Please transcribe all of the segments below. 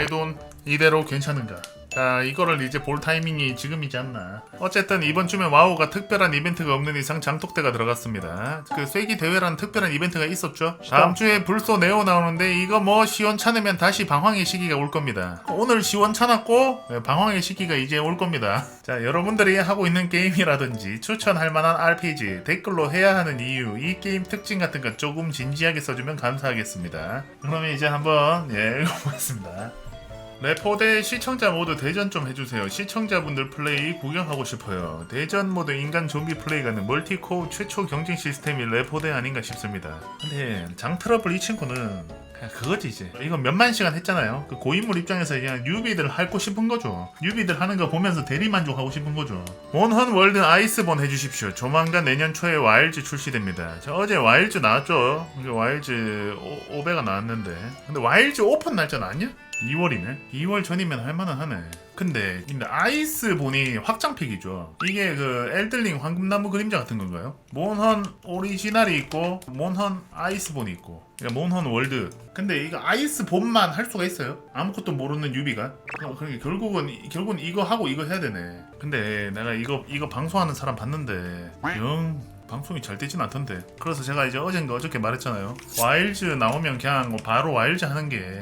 내돈 이대로 괜찮은가? 자 이거를 이제 볼 타이밍이 지금이지 않나. 어쨌든 이번 주면 와우가 특별한 이벤트가 없는 이상 장독대가 들어갔습니다. 그 쐐기 대회라는 특별한 이벤트가 있었죠? 다음 주에 불소 네오 나오는데 이거 뭐 시원찮으면 다시 방황의 시기가 올 겁니다. 오늘 시원찮았고 네, 방황의 시기가 이제 올 겁니다. 자 여러분들이 하고 있는 게임이라든지 추천할 만한 RPG 댓글로 해야 하는 이유 이 게임 특징 같은 거 조금 진지하게 써주면 감사하겠습니다. 그러면 이제 한번 예 읽어보겠습니다 레포대 시청자 모드 대전 좀 해주세요. 시청자분들 플레이 구경하고 싶어요. 대전 모드 인간 좀비 플레이 가는 멀티코어 최초 경쟁 시스템이 레포대 아닌가 싶습니다. 근데 장 트러블 이 친구는 그거지 이제. 이거 몇만 시간 했잖아요. 그 고인물 입장에서 그냥 뉴비들 하고 싶은 거죠. 뉴비들 하는 거 보면서 대리 만족하고 싶은 거죠. 몬헌 월드 아이스본 해주십시오. 조만간 내년 초에 와일즈 출시됩니다. 저 어제 와일즈 나왔죠. 와일즈 오, 500가 나왔는데. 근데 와일즈 오픈 날짜 나왔냐? 2월이네. 2월 전이면 할만은 하네. 근데 근데 아이스 본이 확장팩이죠. 이게 그 엘들링 황금나무 그림자 같은 건가요? 몬헌 오리지널이 있고 몬헌 아이스 본이 있고 그러니까 몬헌 월드. 근데 이거 아이스 본만 할 수가 있어요? 아무것도 모르는 유비가? 어, 그러니까 결국은 결국은 이거 하고 이거 해야 되네. 근데 내가 이거 이거 방송하는 사람 봤는데 영 방송이 잘 되진 않던데. 그래서 제가 이제 어젠가 어저께 말했잖아요. 와일즈 나오면 그냥 뭐 바로 와일즈 하는 게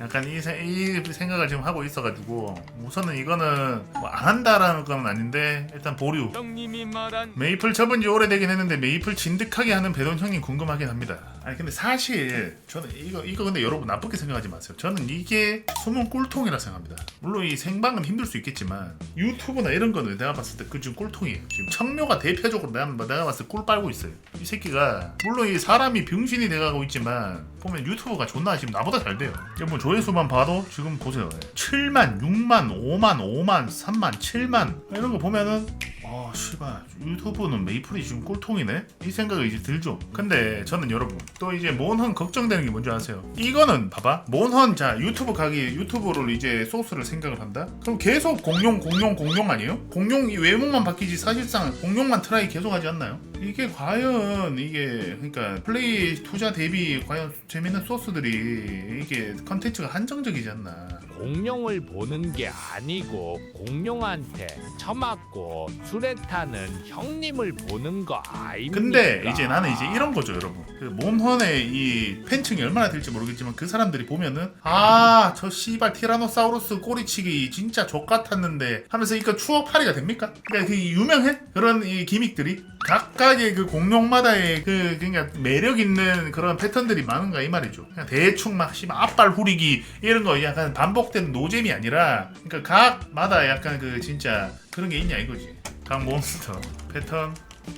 약간 이, 세- 이 생각을 지금 하고 있어가지고 우선은 이거는 뭐 안 한다라는 건 아닌데 일단 보류. 형님이 말한 메이플 접은 지 오래되긴 했는데 메이플 진득하게 하는 배돈 형님 궁금하긴 합니다. 아니 근데 사실 저는 이거 이거 근데 여러분 나쁘게 생각하지 마세요. 저는 이게 숨은 꿀통이라 생각합니다. 물론 이 생방은 힘들 수 있겠지만 유튜브나 이런 거는 내가 봤을 때 그 지금 꿀통이에요. 지금 청묘가 대표적으로 내가, 내가 봤을 때 꿀 빨고 있어요. 이 새끼가 물론 이 사람이 병신이 돼가고 있지만 보면 유튜브가 존나 지금 나보다 잘 돼요. 뭐 조회수만 봐도 지금 보세요. 7만, 6만, 5만, 5만, 3만, 7만. 이런 거 보면은 아 씨발 유튜브는 메이플이 지금 꿀통이네? 이 생각이 이제 들죠. 근데 저는 여러분 또 이제 몬헌 걱정되는 게 뭔지 아세요? 이거는 봐봐. 몬헌 자 유튜브 가기 유튜브를 이제 소스를 생각을 한다? 그럼 계속 공룡 공룡 공룡 아니에요? 공룡 이 외모만 바뀌지 사실상 공룡만 트라이 계속 하지 않나요? 이게 과연 이게 그러니까 플레이 투자 대비 과연 재밌는 소스들이 이게 컨텐츠 가 한정적이지 않나 공룡을 보는 게 아니고 공룡한테 처맞고 수레타는 형님을 보는 거 아닙니까? 근데 이제 나는 이제 이런 거죠, 여러분. 그 몬헌의 이 팬층이 얼마나 될지 모르겠지만 그 사람들이 보면은 아, 저 씨발 티라노사우루스 꼬리치기 진짜 족 같았는데 하면서 이거 추억팔이가 됩니까? 그러니까 그 유명해 그런 이 기믹들이 각각의 그 공룡마다의 그 그러니까 매력 있는 그런 패턴들이 많은가 이 말이죠. 그냥 대충 막 씨발 앞발 후리기 이런 거 약간 반복되는 노잼이 아니라 그러니까 각마다 약간 그 진짜 그런 게 있냐 이거지. 각 몬스터 패턴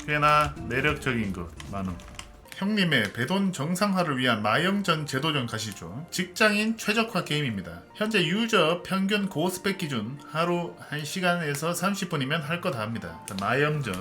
꽤나 매력적인 것 많음. 형님의 배돈 정상화를 위한 마영전 제도전 가시죠. 직장인 최적화 게임입니다. 현재 유저 평균 고스펙 기준 하루 1시간에서 30분이면 할 거 다 합니다. 마영전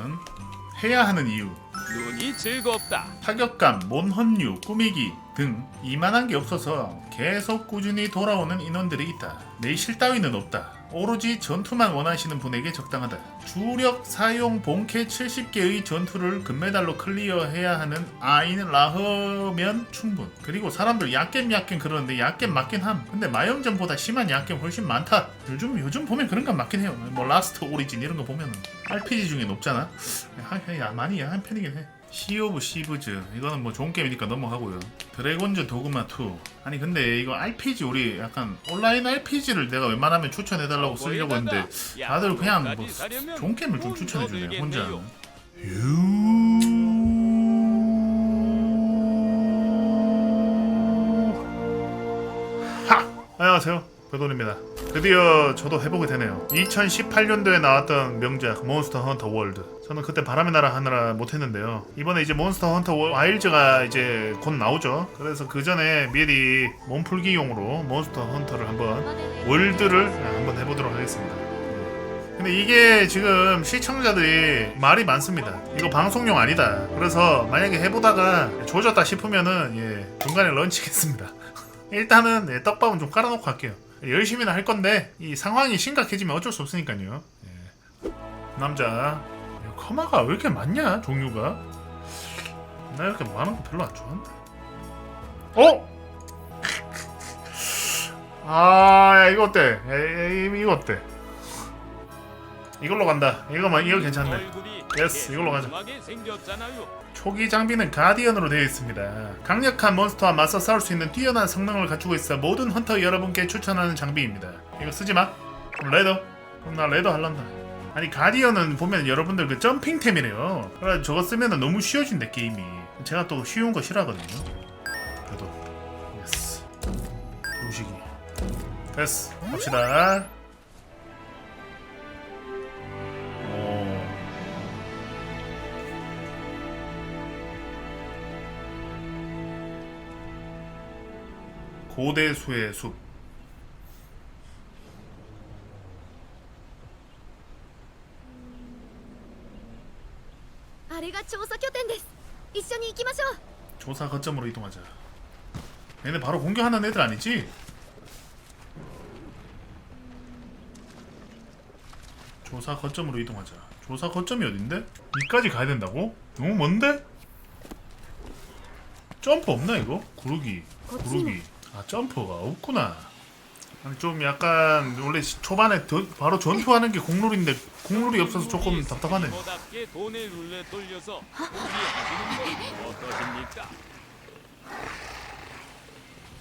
해야 하는 이유 눈이 즐겁다. 타격감, 몬헌류, 꾸미기 등 이만한 게 없어서 계속 꾸준히 돌아오는 인원들이 있다. 내실 따위는 없다. 오로지 전투만 원하시는 분에게 적당하다. 주력 사용 본캐 70개의 전투를 금메달로 클리어해야 하는 아인 라흐면 충분. 그리고 사람들 약겜 약겜 그러는데 약겜 맞긴 함. 근데 마영전보다 심한 약겜 훨씬 많다. 요즘 요즘 보면 그런 건 맞긴 해요. 뭐 라스트 오리진 이런 거 보면은 RPG 중에 높잖아. 하, 야, 많이 야한 편이긴 해. 시 오브 시브즈 이거는 뭐 좋은 게임이니까 넘어가고요. 드래곤즈 도그마 2 아니 근데 이거 RPG 우리 약간 온라인 RPG를 내가 웬만하면 추천해달라고 쓰려고 했는데 다들 그냥 뭐 좋은 게임을 좀 추천해주네요 혼자. 하! 안녕하세요 배돈입니다 드디어 저도 해보게 되네요 2018년도에 나왔던 명작 몬스터 헌터 월드 저는 그때 바람의 나라 하느라 못했는데요 이번에 이제 몬스터 헌터 월- 와일즈가 이제 곧 나오죠 그래서 그 전에 미리 몸풀기용으로 몬스터 헌터를 한번 월드를 한번 해보도록 하겠습니다 근데 이게 지금 시청자들이 말이 많습니다. 이거 방송용 아니다. 그래서 만약에 해보다가 조졌다 싶으면은 예, 중간에 런치겠습니다. 일단은 예, 떡밥은 좀 깔아놓고 할게요. 열심히는 할 건데 이 상황이 심각해지면 어쩔 수 없으니까요. 예. 남자 야, 커마가 왜 이렇게 많냐 종류가? 나 이렇게 많은 거 별로 안 좋아한다. 어? 아, 야, 이거 어때? 에이, 이거 어때? 이걸로 간다. 이거만 이거 괜찮네. 얼굴이 예스, 이걸로 가자. 생겼잖아요. 초기 장비는 가디언으로 되어 있습니다. 강력한 몬스터와 맞서 싸울 수 있는 뛰어난 성능을 갖추고 있어 모든 헌터 여러분께 추천하는 장비입니다. 이거 쓰지 마. 그럼 레더. 그럼 나 레더 할란다. 아니 가디언은 보면 여러분들 그 점핑템이래요. 그래 저거 쓰면은 너무 쉬워진대 게임이. 제가 또 쉬운 거 싫어하거든요. 그래도 예스. 음식이 됐어. 갑시다. 고대수의 숲. あれが調査拠点です一緒に行きましょう 조사 거점으로 이동하자. 얘네 바로 공격하는 애들 아니지? 조사 거점으로 이동하자. 조사 거점이 어딘데? 이까지 가야 된다고? 너무 먼데? 점프 없나 이거? 구르기 구르기 아 점프가 없구나 아니 좀 약간 원래 시- 초반에 더- 바로 전투하는 게 공룰인데 공룰이 없어서 조금 답답하네 모답게 돈을 룰레 돌려서 우리하시는 건 어떠십니까?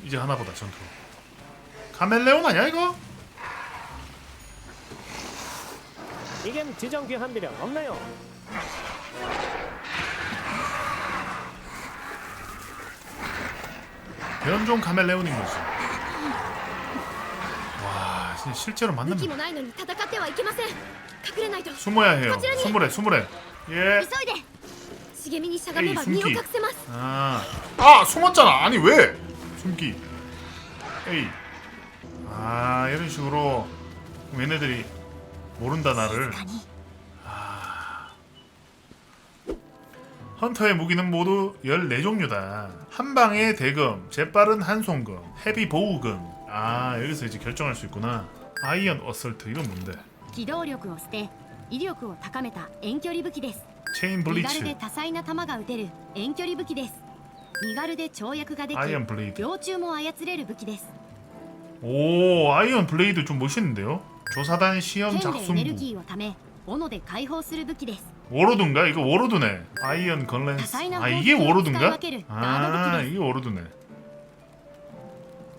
이제 하나보다 전투 카멜레온 아니야 이거? 이겐 지정 귀환 비령 없나요? 변종 카멜레온인 거지. 와, 진짜 실제로 만나면 숨어야 해요. 숨으래, 숨으래. 예. 에이, 숨기. 아, 아 숨었잖아. 아니 왜? 숨기. 에이. 아, 이런 식으로 얘네들이 모른다 나를. 헌터의 무기는 모두 14종류다. 한 방에 대금, 재빠른 한송금, 헤비 보우금. 아, 여기서 이제 결정할 수 있구나. 아이언 어설트 이건 뭔데? 機動力を捨て威力を高めた遠距離武器です 체인 身軽 블리츠, で多彩な弾が撃てる遠距離武器です身軽で跳躍ができ 아이언 블레이드. 両中も操れる武器です 오, 아이언 블레이드 좀 멋있는데요? 조사단 시험 剣でエネル 작순부. ギーをため斧で解放する武器です 워로드인가? 이거 워로드네. 아이언 건랜스. 다사이나 아 이게 워로드인가? 아. 이게 워로드네.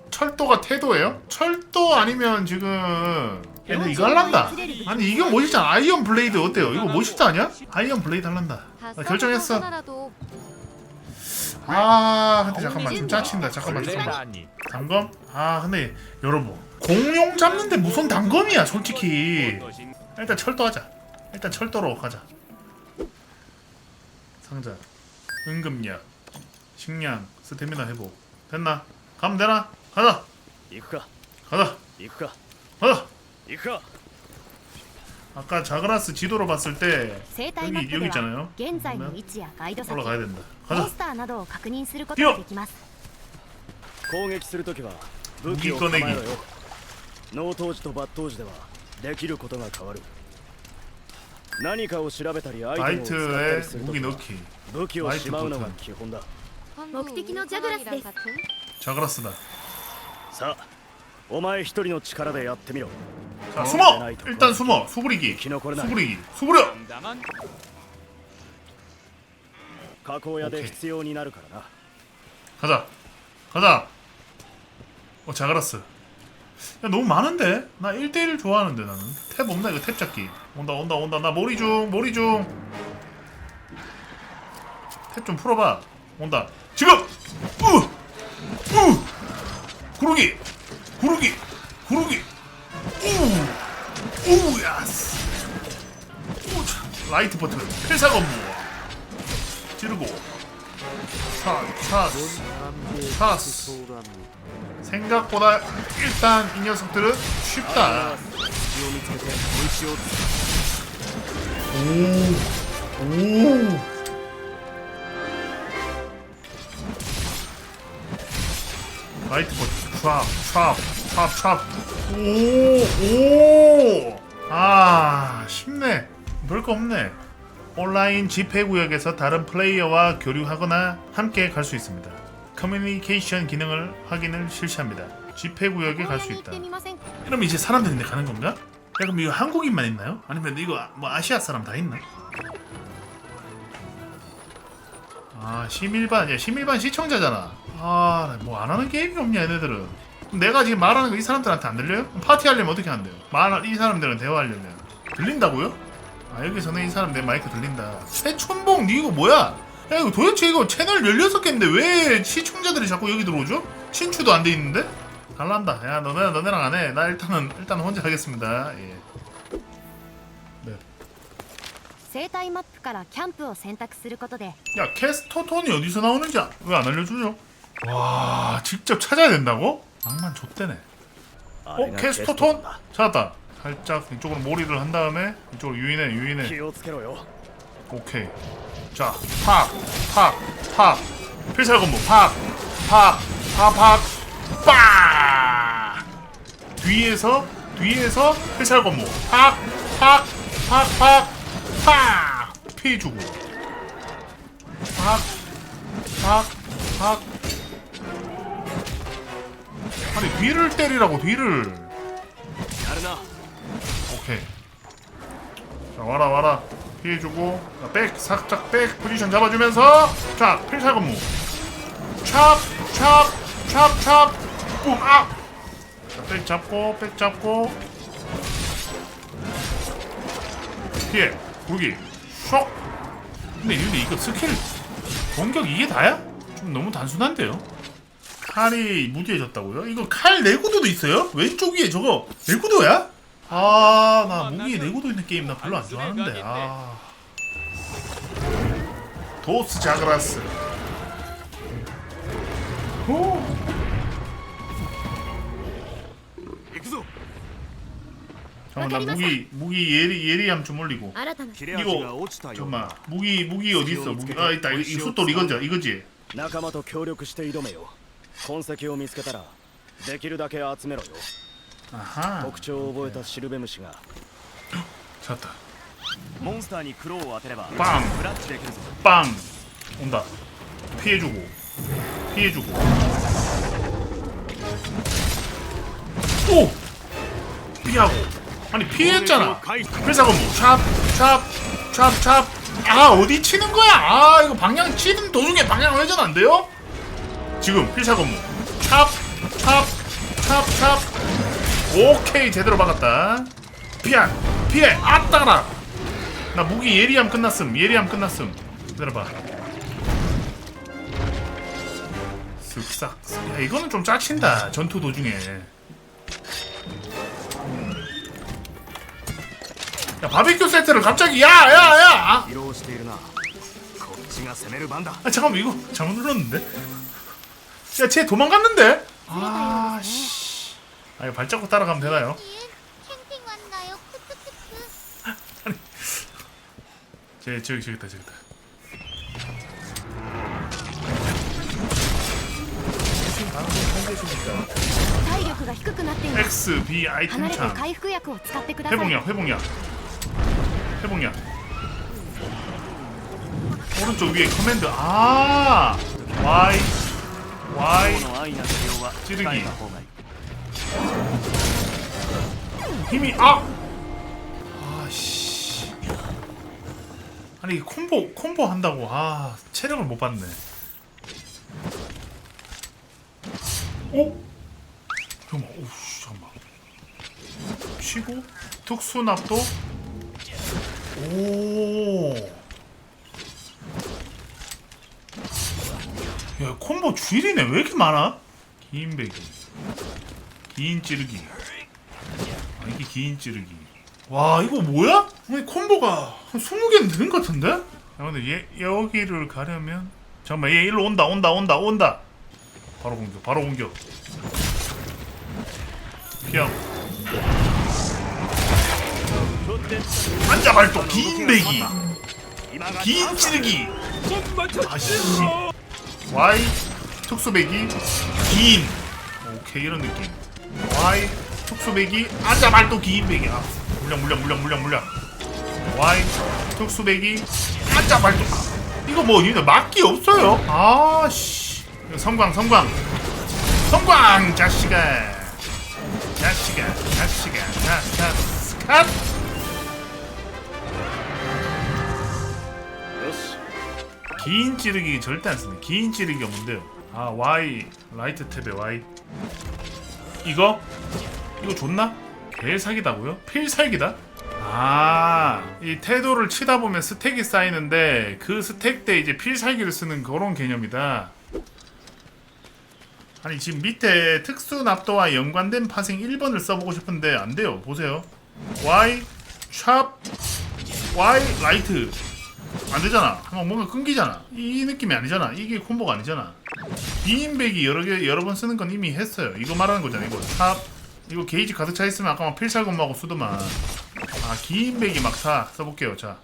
철도가 태도예요? 철도 아니면 지금 얘네 이거 할란다. 아니 이게 멋있잖아. 아이언 블레이드 어때요? 이거 멋있지 않냐? 아이언 블레이드 할란다. 나 결정했어. 아 근데 잠깐만 좀 짜친다. 잠깐만 잠깐만. 단검? 아 근데 여러분 공룡 잡는데 무슨 단검이야 솔직히. 어떠신 일단 철도하자. 일단 철도로 가자. 상자, 응급약, 식량, 스태미나 회복. 됐나? 가면 되나? 가자. 行くか 가자. 行くか 가자. 行くか 아까 자그라스 지도로 봤을 때 生態マッ 여기 プ 여기 では 있잖아요. 現在の位置やガイド先 올라가야 된다. モン 가자. スターなどを確認することができます攻撃するときは武器を構えろよ麦粉納刀時と抜刀時ではできることが変わる 何かを調べたりアイテムを使った 바이트에 りすると 무기 きは 넣기. 武器をしまうのが基本だ目的のジャグラスです 자그라스다. さあお前一人の力でやってみろ 자 숨어. 일단 숨어. 수부리기. 生き残れない 수부리기. 수부려. 담담한 加工屋で 오케이 必要になるからな 가자. 가자. 어 자그라스. 야 너무 많은데? 나 1대1 좋아하는데 나는. 탭 없나 이거 탭 잡기. 온다 온다 온다. 나 머리 중 머리 중. 탭 좀 풀어봐. 온다. 지금. 우. 우. 구르기. 구르기. 구르기. 우. 우 야스. 우, 자. 라이트 버튼. 필살 건무. 찌르고. 차, 차, 차스. 생각보다 일단 이 녀석들은 쉽다. 오, 오. 라이트 버튼 촥, 촥, 촥, 촥. 오, 오. 아, 쉽네. 별거 없네. 온라인 집회 구역에서 다른 플레이어와 교류하거나 함께 갈 수 있습니다. 커뮤니케이션 기능을 확인을 실시합니다. 집회 구역에 갈 수 있다. 음, 그럼 이제 사람들인데 가는 건가? 야 그럼 이거 한국인만 있나요? 아니면 이거 뭐 아시아 사람 다 있나? 아 시밀반 야 시밀반 시청자잖아 아 뭐 안 하는 게임이 없냐 얘네들은 내가 지금 말하는 거 이 사람들한테 안 들려요? 파티하려면 어떻게 한대요? 말, 이 사람들은 대화하려면 들린다고요? 아 여기서는 이 사람 내 마이크 들린다 새촌봉 니 이거 뭐야? 야 이거 도대체 이거 채널 16개인데 왜 시청자들이 자꾸 여기 들어오죠? 신추도 안 돼 있는데? 달란다 야 너네, 너네랑 안해 나 일단은 일단 혼자 하겠습니다 예. 네. 生態マップからキャンプを選択することで 야 캐스터 톤이 어디서 나오는지 왜 안 알려주죠? 와 직접 찾아야 된다고? 낭만 좆대네 あれ 어 が 캐스터 ト 톤? だ 찾았다 살짝 이쪽으로 몰이를 한 다음에 이쪽으로 유인해 유인해 気をつけろよ 오케이 자, 팍, 팍, 팍. 필살 건무 팍, 팍, 팍, 팍, 빡. 뒤에서 뒤에서 필살 건무 팍, 팍, 팍, 팍, 팍. 피해 주고. 팍, 팍, 팍. 아니 뒤를 때리라고 뒤를. 오케이. 자 와라 와라. 피해주고 자, 백 살짝 백 포지션 잡아주면서 자 필살 건무 찹찹찹찹 뿜아 자백 잡고 백 잡고 피해 무기 쏙 근데 근데 이거 스킬 공격 이게 다야? 좀 너무 단순한데요? 칼이 무디해졌다고요? 이거 칼 내구도도 있어요? 왼쪽 위에 저거 내구도야? 아, 나 무기에 내구도 있는 게임 나 별로 안 좋아하는데. 아. 도스 자그라스. 오. 行くぞ 잠깐만 나 무기 무기 예리 예리함 좀 올리고. 新たな切れ味が 이거 落ちたよう 잠깐만 だ 무기 무기 어디 있어? 무기 아 있다. 이, 이 숫돌 이거죠? 이거지? 仲間と協力して挑めよ痕跡を見つけたらできるだけ集めろよ 아하. 特徴を覚えたシルベムシが 찾았다. モンスターにクローを当てれば 빵. ブラッチできるぞ 빵 온다. 피해주고 피해주고. 오 피하고 아니 피했잖아. 回避 필사건무 찹찹찹찹 아 어디 치는 거야 아 이거 방향 치는 도중에 방향 회전 안 돼요? 지금 필사건무 찹찹찹찹찹 오케이 제대로 막았다. 피한 피해 아따라. 나 무기 예리함 끝났음 예리함 끝났음. 기다려봐. 쓱싹 야 이거는 좀 짜친다 전투 도중에. 야 바베큐 세트를 갑자기 야야야! 아, 아 잠깐만 이거 잘못 눌렀는데? 야쟤 도망갔는데? 아씨. 아 이거 발자국 따라가면 되나요? 캠핑 왔나요? 크크크크 쟤 저기 저기 있다 저기 있다 방송 통계십니까 体力が低くなっています X, B アイテ離れてム창 回復薬を使ってください 회복약 회복약 회복약 오른쪽 위에 커맨드 아 Y Y この安易な治療はチルギー控えた方がいい 힘이 아! 아씨. 아니 콤보 콤보 한다고. 아 체력을 못 받네. 오 잠깐만 오씨 잠깐만. 쉬고 특수납도. 오. 야 콤보 줄이네. 왜 이렇게 많아? 긴배 기긴 찌르기. 아, 이게 긴 찌르기. 와 이거 뭐야? 아니 콤보가 한 20개는 되는 것 같은데? 야 근데 얘 여기를 가려면 잠깐만 얘 일로 온다 온다 온다 온다. 바로 공격 바로 공격. 피하고 앉아 발동 긴 배기. 긴 찌르기. 아씨. Y 특수 배기. 긴. 오케이 이런 느낌 Y 특수배기 앉아 배기 아 물량 물량 물량 물량 물량. Y 특수배기 앉아 아, 이거 뭐 니네 막기 없어요? 아씨. 섬광 섬광. 성광 자식아. 자식아 자식아. 자자 스캇. 긴 찌르기 절대 안 쓰네. 긴 찌르기가 뭔데요? 아 Y 라이트 탭에 Y 이거 이거 좋나? 개사기다고요? 필살기다? 아 이 태도를 치다 보면 스택이 쌓이는데 그 스택 때 이제 필살기를 쓰는 그런 개념이다. 아니 지금 밑에 특수 납도와 연관된 파생 1번을 써보고 싶은데 안 돼요. 보세요. Y 샵 Y 라이트 안 되잖아. 뭔가 끊기잖아. 이, 이 느낌이 아니잖아. 이게 콤보가 아니잖아. 비인백이 여러 개 여러 번 쓰는 건 이미 했어요. 이거 말하는 거잖아. 이거 탑 이거 게이지 가득 차 있으면 아까 막 필살건마고 쓰더만. 아 기인백이 막타 써볼게요. 자,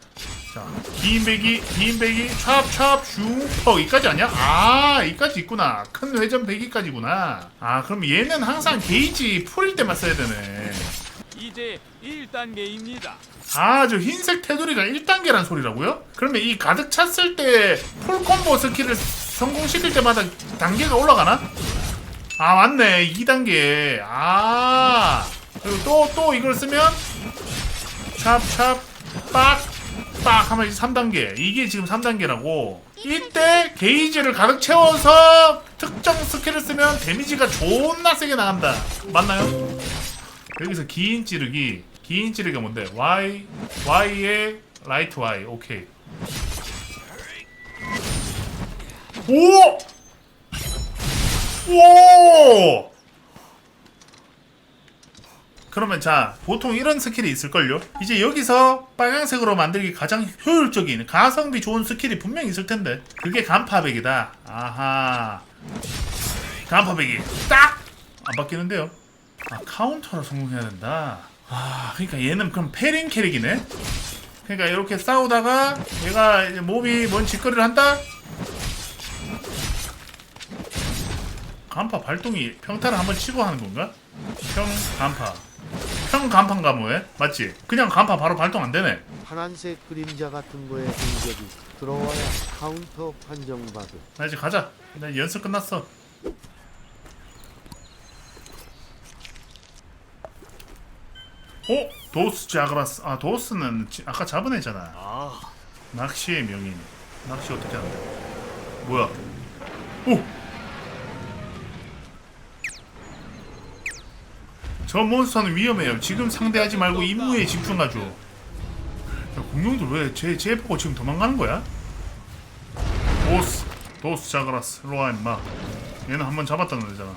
자 기인백이 기인백이 찹 찹 슈퍼 이까지 아니야? 아 이까지 있구나. 큰 회전 배기까지구나. 아 그럼 얘는 항상 게이지 풀일 때만 써야 되네. 이제 1단계입니다. 아, 저 흰색 테두리가 1단계란 소리라고요? 그러면 이 가득 찼을 때 풀콤보 스킬을 성공시킬 때마다 단계가 올라가나? 아, 맞네. 2단계. 아. 그리고 또, 또 이걸 쓰면 찹찹 빡, 빡 하면 이제 3단계. 이게 지금 3단계라고. 이때 게이지를 가득 채워서 특정 스킬을 쓰면 데미지가 존나 세게 나간다. 맞나요? 여기서 긴 찌르기 긴 찌르기가 뭔데? Y Y에 라이트 Y 오케이 오! 오! 그러면 자 보통 이런 스킬이 있을걸요? 이제 여기서 빨간색으로 만들기 가장 효율적인 가성비 좋은 스킬이 분명히 있을 텐데 그게 간파백이다 아하 간파백이 딱! 안 바뀌는데요 아 카운터로 성공해야 된다. 아 그러니까 얘는 그럼 페린 캐릭이네. 그러니까 이렇게 싸우다가 얘가 이제 몸이 뭔 짓거리를 한다. 간파 발동이 평타를 한번 치고 하는 건가? 평 간파. 평 간파인가 뭐해? 맞지? 그냥 간파 바로 발동 안 되네. 파란색 그림자 같은 거에 공격이 들어와야 카운터 판정받을 나 이제 가자. 나 연습 끝났어. 어? 도스 자그라스. 아 도스는 지- 아까 잡은 애잖아. あ 낚시의 명인. 낚시 어떻게 하는데? 뭐야? 오! 저 몬스터는 위험해요. 지금 상대하지 말고 임무에 집중하죠. 야, 공룡들 쟤 보고 지금 도망가는 거야? 도스, 도스 자그라스, 로아 임마. 얘는 한번 잡았다는 애잖아.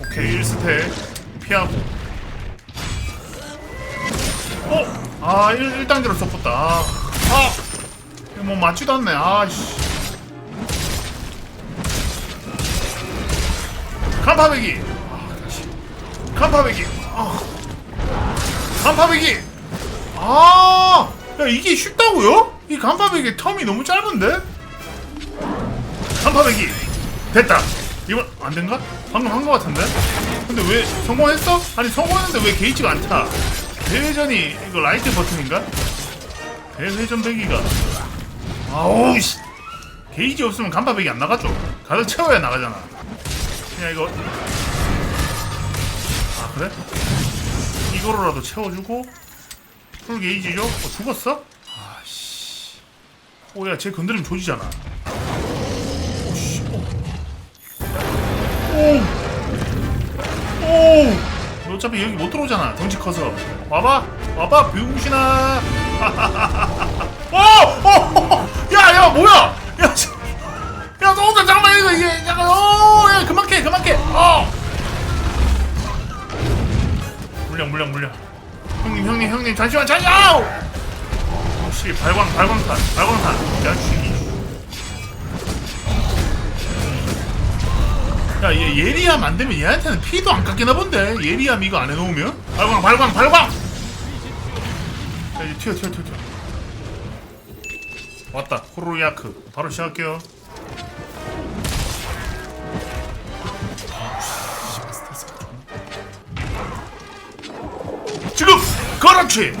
오케이 1스택 피하고 아 1, 1단계로 썼었다 아, 아! 이거 뭐 맞지도 않네 아씨 간파배기 아 간파배기 아 간파배기 아 야 이게 쉽다고요? 이 간파배기 텀이 너무 짧은데? 간파배기 됐다 이번 안 된가? 방금 한 거 같은데? 근데 왜 성공했어? 아니 성공했는데 왜 게이지가 안 타? 대회전이 이거 라이트 버튼인가? 대회전 배기가. 아우 씨. 게이지 없으면 간파 배기 안 나가죠. 가득 채워야 나가잖아. 그냥 이거. 아 그래? 이거로라도 채워주고. 풀 게이지죠? 어 죽었어? 아씨. 오야 쟤 건드리면 조지잖아. 오씨. 오. 오! 너 어차피 여기 못 들어오잖아. 덩치 커서. 와봐. 와봐, 병신아. 오! 오! 야, 야, 뭐야? 야, 씨. 야, 너 오늘 잠깐만 이거 이게 약간 오, 야, 그만 캐, 그만 캐. 어. 물량, 물량, 물량. 형님, 형님, 형님, 잠시만, 잠시만. 아우! 혹시 발광, 발광탄, 발광탄. 야, 죽이. 야, 얘 예리함 안 되면 얘한테는 피도 안 깎이나 본데. 예리함 이거 안 해놓으면. 발광, 발광, 발광. 자, 이제 튀어, 튀어, 튀어, 튀어. 왔다. 호로야크. 바로 시작할게요. 지금 그렇지.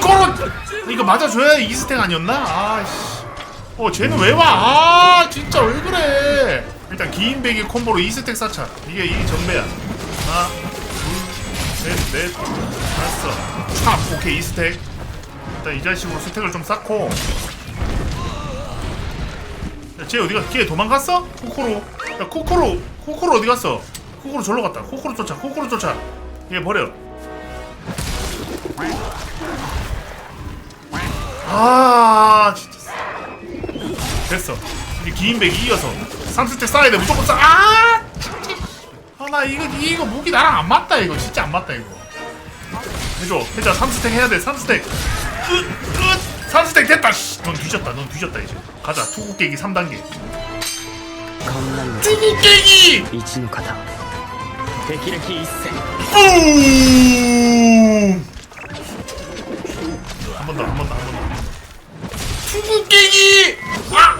그렇. 이거 맞아줘야 이스택 아니었나? 아씨. 어 쟤는 왜 와? 아 진짜 왜 그래? 일단 긴 베개 콤보로 2스택 쌓자. 이게 이 정배야. 하나, 둘, 셋, 넷, 다섯. 참 오케이 2스택. 일단 이 자식으로 스택을 좀 쌓고. 야, 쟤 어디가? 걔 도망갔어? 코코로. 야 코코로. 코코로 어디 갔어? 코코로 절로 갔다. 코코로 쫓아. 코코로 쫓아. 얘 버려. 아 진짜. 됐어. 이제 긴 백이 이어서 3스택 쌓아야 돼. 무조건 쌓. 아 진짜. 아나 이거 이거 무기 나랑 안 맞다 이거 진짜 안 맞다 이거. 해줘. 해줘. 3스택 해야 돼. 3스택. 으, 으, 3스택 됐다. 씨. 넌 뒤졌다. 넌 뒤졌다 이제. 가자. 투구 깨기 3단계. こんなに 투구 깨기. 一の型敵歴一戦 뿜! 한 번 더, 한 번 더, 한 번 더. 투구 깨기! 아!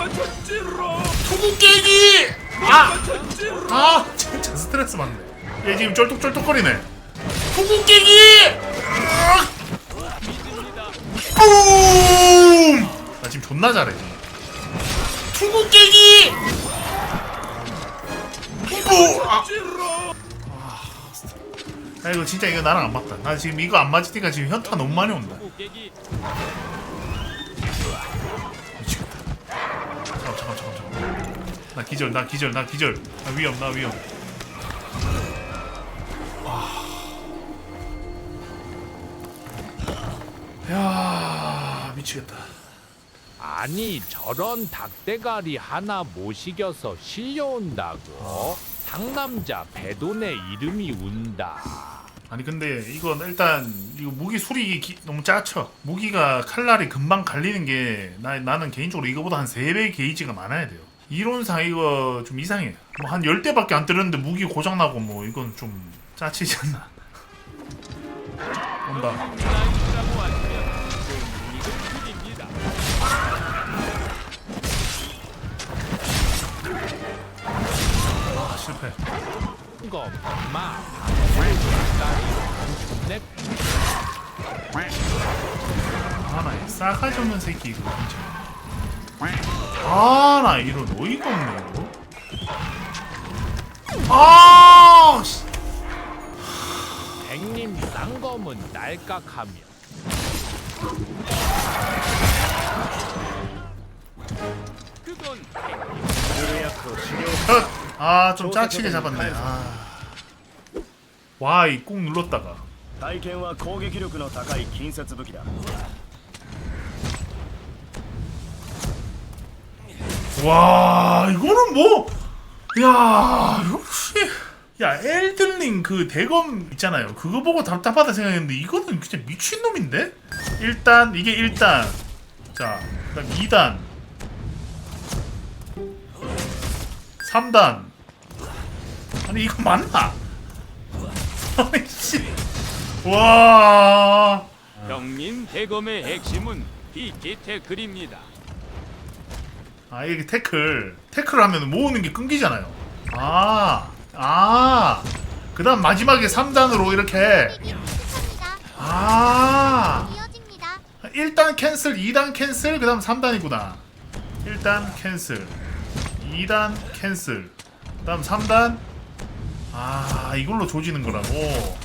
투구 깨기! 아! 아! 진짜 스트레스 받네. 얘 지금 쩔뚝쩔뚝거리네. 투구 깨기! 아! 뿜! 나 지금 존나 잘해. 지금. 투구 깨기! 뿜! 아! 아 이거 진짜 이거 나랑 안 맞다. 나 지금 이거 안 맞으니까 지금 현타 너무 많이 온다. 나 기절 나 기절 나 기절. 나 위험 나 위험. 와. 야 미치겠다. 아니 저런 닭대가리 하나 못 이겨서 실려온다고? 상남자 배돈의 이름이 운다. 아니 근데 이건 일단 이거 무기 수리 기- 너무 짜쳐. 무기가 칼날이 금방 갈리는 게 나, 나는 개인적으로 이거보다 한 3배 게이지가 많아야 돼요. 이론상 이거 좀 이상해. 뭐 한 10대밖에 안 뜨는데 무기 고장나고 뭐 이건 좀 짜치지 않나. 온다. 아 실패. 아나 싸가지 없는 새끼 이거 진짜. 아나 이런 어이가 없네 이거. 아 씨. 백님 쌍검은 날깍하며 그건 아, 좀 짜치게 잡았네. 아. Y 꾹 눌렀다가. 体験は攻撃力の高い近接武器だ 와, 이거는 뭐? 야, 역시. 야, 엘든링 그 대검 있잖아요. 그거 보고 답답하다 생각했는데 이거는 진짜 미친놈인데? 일단 이게 1단. 자, 그다음 2단. 3단. 아니 이거 맞나? 아니 씨. 와. 형님 대검의 핵심은 비기태클입니다. 아 이게 태클. 태클 하면 모으는 게 끊기잖아요. 아, 아, 그 다음 마지막에 3단으로 이렇게. 아. 1단 캔슬, 2단 캔슬, 그 다음 3단이구나. 1단 캔슬 2단 캔슬 그 다음 3단. 아 이걸로 조지는 거라고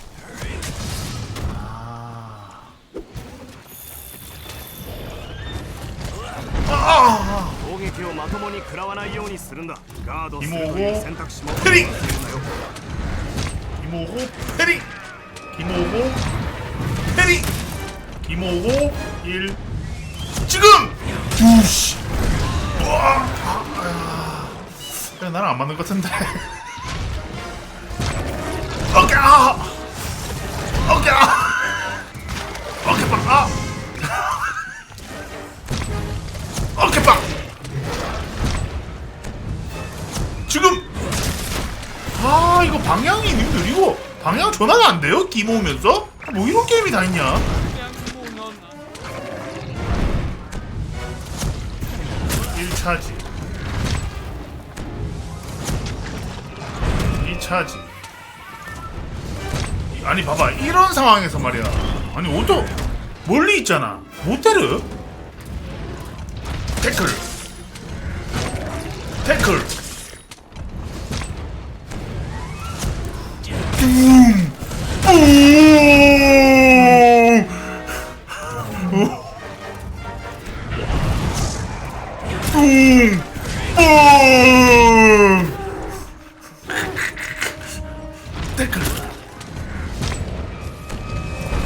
아. 攻撃をまともに食らわないようにするんだガードする芋をという選択肢も 패링 忘れるなよ 김오고 패링 김오고 패링 김오고 1 지금 두시 와 아, 야, 나랑 안 맞는 것 같은데 오케이 아 오케이 아 아 이거 방향이 이거 방향 전환 안 돼요? 끼 모으면서? 뭐 이런 게임이 다 있냐? 그냥 모넌 1차지. 2차지. 아니 봐봐. 이런 상황에서 말이야. 아니 어떠 멀리 있잖아. 못 때려 태클. 태클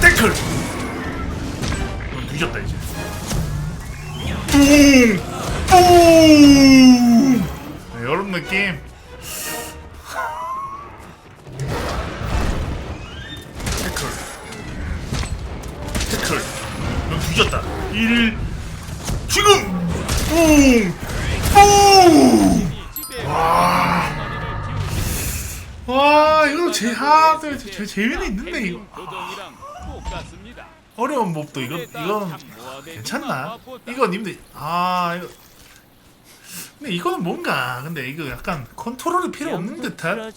태클 뒤졌다 이제 이런 느낌 넌 뒤졌다 1 지금 와 이거 제, 아, 제, 제, 재미는 있는데 이거. 어려운 몹도 이건 이건 괜찮나? 이거 님들 아 이거 근데 이거는 뭔가 근데 이거 약간 컨트롤이 필요 없는 듯한.